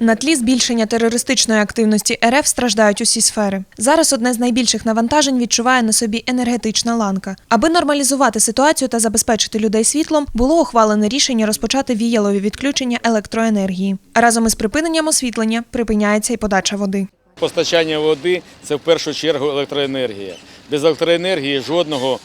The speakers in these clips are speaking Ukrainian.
На тлі збільшення терористичної активності РФ страждають усі сфери. Зараз одне з найбільших навантажень відчуває на собі енергетична ланка. Аби нормалізувати ситуацію та забезпечити людей світлом, було ухвалене рішення розпочати віялові відключення електроенергії. Разом із припиненням освітлення припиняється і подача води. Постачання води це в першу чергу електроенергія. Без електроенергії жодного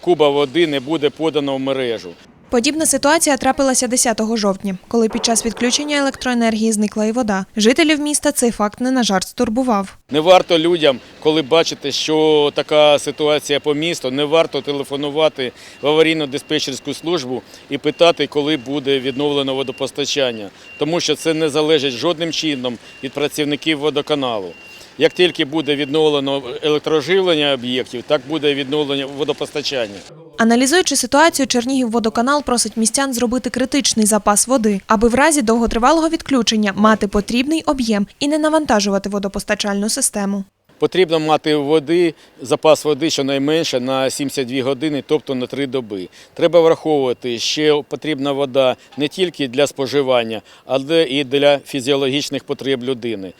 куба води не буде подано в мережу. Подібна ситуація трапилася 10 жовтня, коли під час відключення електроенергії зникла і вода. Жителів міста цей факт не на жарт стурбував. Не варто людям, коли бачите, що така ситуація по місту, не варто телефонувати в аварійну диспетчерську службу і питати, коли буде відновлено водопостачання, тому що це не залежить жодним чином від працівників водоканалу. Як тільки буде відновлено електроживлення об'єктів, так буде відновлення водопостачання. Аналізуючи ситуацію, Чернігівводоканал просить містян зробити критичний запас води, аби в разі довготривалого відключення мати потрібний об'єм і не навантажувати водопостачальну систему. Потрібно мати води, запас води щонайменше на 72 години, тобто на 3 доби. Треба враховувати, що потрібна вода не тільки для споживання, але і для фізіологічних потреб людини.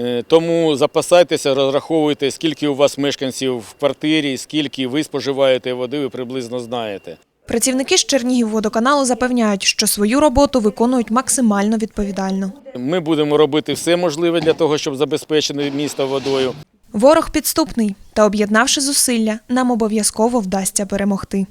Е, Тому запасайтеся, розраховуйте, скільки у вас мешканців в квартирі, скільки ви споживаєте води, ви приблизно знаєте. Працівники з Чернігівводоканалу запевняють, що свою роботу виконують максимально відповідально. Ми будемо робити все можливе для того, щоб забезпечити місто водою. Ворог підступний, та об'єднавши зусилля, нам обов'язково вдасться перемогти.